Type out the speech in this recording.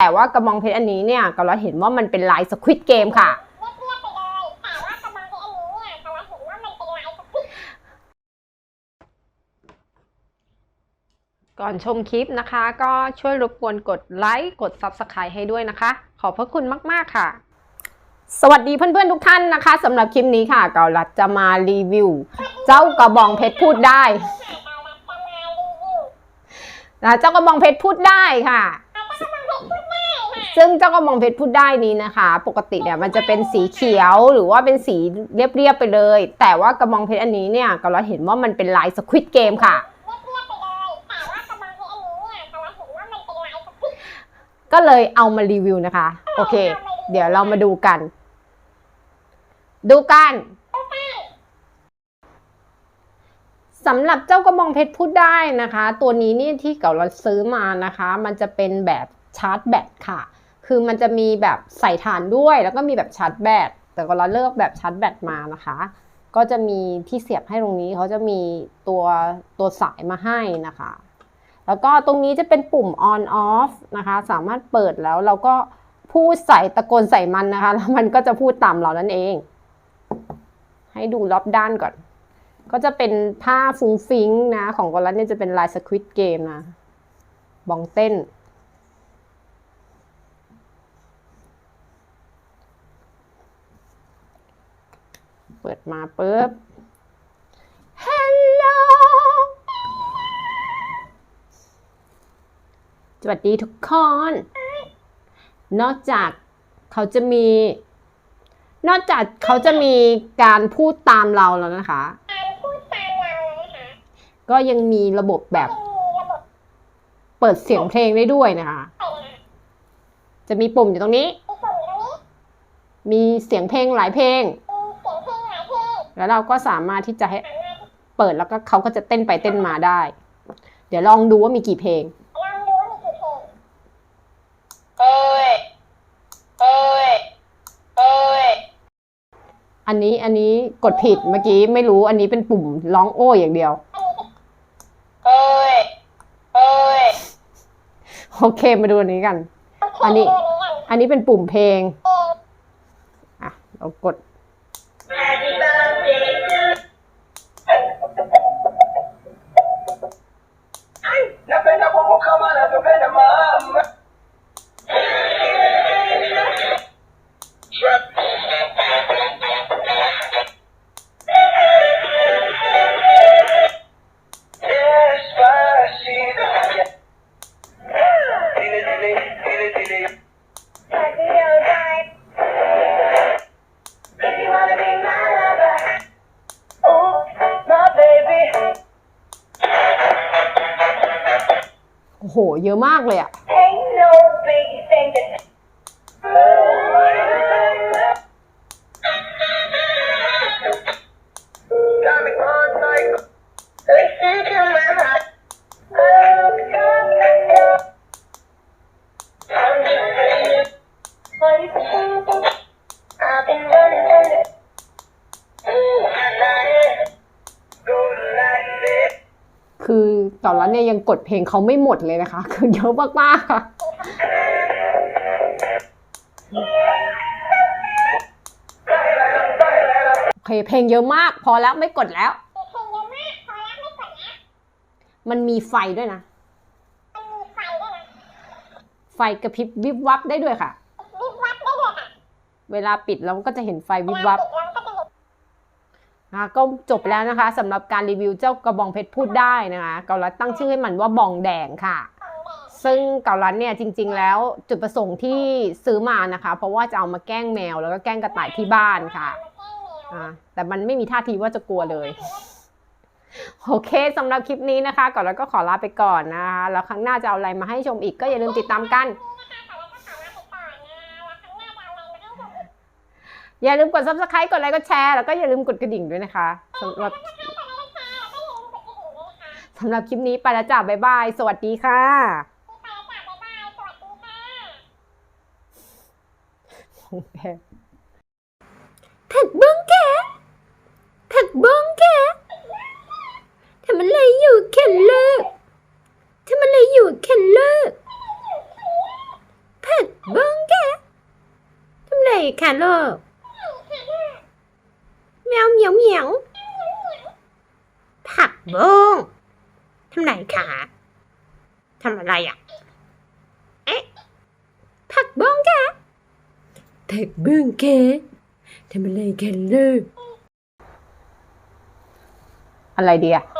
แต่ว่ากระบองเพชรอันนี้เนี่ยก็เราเห็นว่ามันเป็นลายสควิตเกมค่ะเรียบๆไปเลยแต่ว่ากระบองเพชรอันนี้เนี่ยแต่เราเห็นว่ามันเป็นลายสติ๊กก่อนชมคลิปนะคะ ก็ช่วยรบกวนกดไลค์กด Subscribe ให้ด้วยนะคะ ขอบพระคุณมาก ๆ ค่ะ สวัสดีเพื่อน ๆ ทุกท่านนะคะสำหรับคลิปนี้ค่ะเกาลัดจะมารีวิว เจ้ากระบองเพชรพูดได้ค่ะเราจะมารีวิวนะเจ้ากระบองเพชรพูดได้ค่ะ ซึ่งเจ้ากระบองเพชรพูดได้นี้นะคะ ปกติเนี่ยมันจะเป็นสีเขียวหรือว่าเป็นสีเรียบๆไปเลย แต่ว่ากระบองเพชรอันนี้เนี่ยก็เราเห็นว่ามันเป็นลายสควิตเกมค่ะก็เลยสติ๊กก็เลยเอามารีวิวนะคะ โอเค เดี๋ยวเรามาดูกัน ดูกันสำหรับเจ้ากระบองเพชรพูดได้นะคะ ตัวนี้นี่ที่เก่าเราซื้อมานะคะ มันจะเป็นแบบชาร์จแบตค่ะ คือมันจะมีแบบใส่ถ่านด้วย แล้วก็มีแบบชาร์จแบต แต่ก็เราเลือกแบบชาร์จแบตมานะคะ ก็จะมีที่เสียบให้ตรงนี้เขาจะมีตัวตัวสายมาให้นะคะ แล้วก็ตรงนี้จะเป็นปุ่ม on off นะคะ สามารถเปิดแล้วเราก็พูดใส่ตะโกนใส่มันนะคะ แล้วมันก็จะพูดตามเรานั่นเอง ให้ดูรอบด้านก่อน ก็จะเป็นผ้าฟุ้งฟิ้งนะ ของกอลัสเนี่ยจะเป็นลายสควิตเกมนะ บองเต้น ปิดมาปุ๊บ Hello สวัสดีทุกคน นอกจากเขาจะมี นอกจากเขาจะมีการพูดตามเราแล้วนะคะ การพูดตามเรานะคะก็ยังมีระบบแบบจะมีระบบเปิดเสียงเพลงได้ด้วยนะคะเปิดจะมีปุ่มอยู่ตรงนี้มีปุ่มตรงนี้ มีเสียงเพลงหลายเพลงมีเสียง แล้วเราก็สามารถที่จะให้เปิดแล้วก็เขาก็จะเต้นไปเต้นมาได้ เดี๋ยวลองดูว่ามีกี่เพลงลองดูว่ามีกี่เพลงเอ้ยเอ้ยเอ้ยอันนี้อันนี้กดผิดเมื่อกี้ไม่รู้อันนี้เป็นปุ่มร้องโอ้อย่างเดียวเอยเอ้ยโอเคมาดูอันนี้กัน อันนี้ อันนี้เป็นปุ่มเพลง อะ เรากด โอ้โห เยอะมากเลยอะ Ain't no big thing to คือตอนนั้นเนี่ยยังกดเพลงเขาไม่หมดเลยนะคะ คือเยอะมากๆค่ะโอเคเพลงเยอะมาก พอแล้วไม่กดแล้วมีเพลงเยอะมากพอแล้วไม่กดนะมันมีไฟด้วยนะมันมีไฟด้วยนะไฟกระพริบวิบวับได้ด้วยค่ะวิบวับได้เลยค่ะเวลาปิดเราก็จะเห็นไฟวิบวับ นะคะก็จบแล้วนะคะสำหรับการรีวิวเจ้ากระบองเพชรพูดได้นะคะเกาลัดตั้งชื่อให้มันว่าบองแดงค่ะ ซึ่งเกาลัดเนี่ยจริง ๆ แล้วจุดประสงค์ที่ซื้อมานะคะ เพราะว่าจะเอามาแกล้งแมวแล้วก็แกล้งกระต่ายที่บ้านค่ะแต่มันไม่มีท่าทีว่าจะกลัวเลยโอเคสำหรับคลิปนี้นะคะก่อนแล้วก็ขอลาไปก่อนนะคะแล้วครั้งหน้าจะเอาอะไรมาให้ชมอีกก็อย่าลืมติดตามกัน อย่าลืมกด subscribe กดไลค์กดแชร์แล้วก็อย่าลืมกดกระดิ่งด้วยนะคะสำหรับสำหรับคลิปนี้ไปแล้วจ้าบ๊ายบาย สวัสดีค่ะผักบ้องแกผักบ้องแกทำอะไรอยู่เคนเลิกทำอะไรอยู่เคนเลิกผัค่ะลูกแม วเหมียวเหมียว ผักบุ้งทำไหนคะทำอะไรอะ เอ๊ะ ผักบุ้งค่ะผักบุ้งค่ะทำอะไรกันลูกอะไรดีอะข